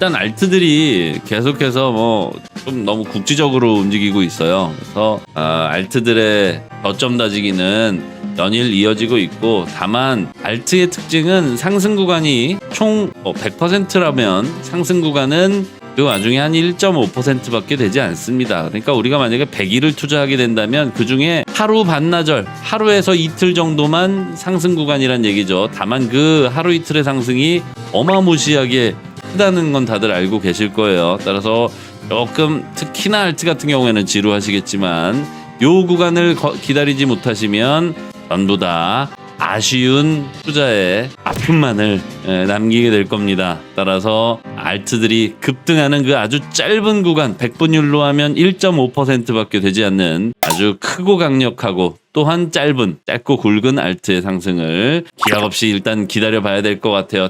일단 알트들이 계속해서 뭐 좀 너무 국지적으로 움직이고 있어요. 그래서 아, 알트들의 저점 다지기는 연일 이어지고 있고 다만 알트의 특징은 상승 구간이 총 100%라면 상승 구간은 그 와중에 한 1.5%밖에 되지 않습니다. 그러니까 우리가 만약에 100일을 투자하게 된다면 그 중에 하루 반나절, 하루에서 이틀 정도만 상승 구간이란 얘기죠. 다만 그 하루 이틀의 상승이 어마무시하게 크다는 건 다들 알고 계실 거예요. 따라서 조금 특히나 알트 같은 경우에는 지루하시겠지만 요 구간을 거- 기다리지 못하시면 전부 다 아쉬운 투자에 아픔만을 예, 남기게 될 겁니다. 따라서 알트들이 급등하는 그 아주 짧은 구간 100분율로 하면 1.5%밖에 되지 않는 아주 크고 강력하고 또한 짧은 짧고 굵은 알트의 상승을 기약 없이 일단 기다려 봐야 될 것 같아요.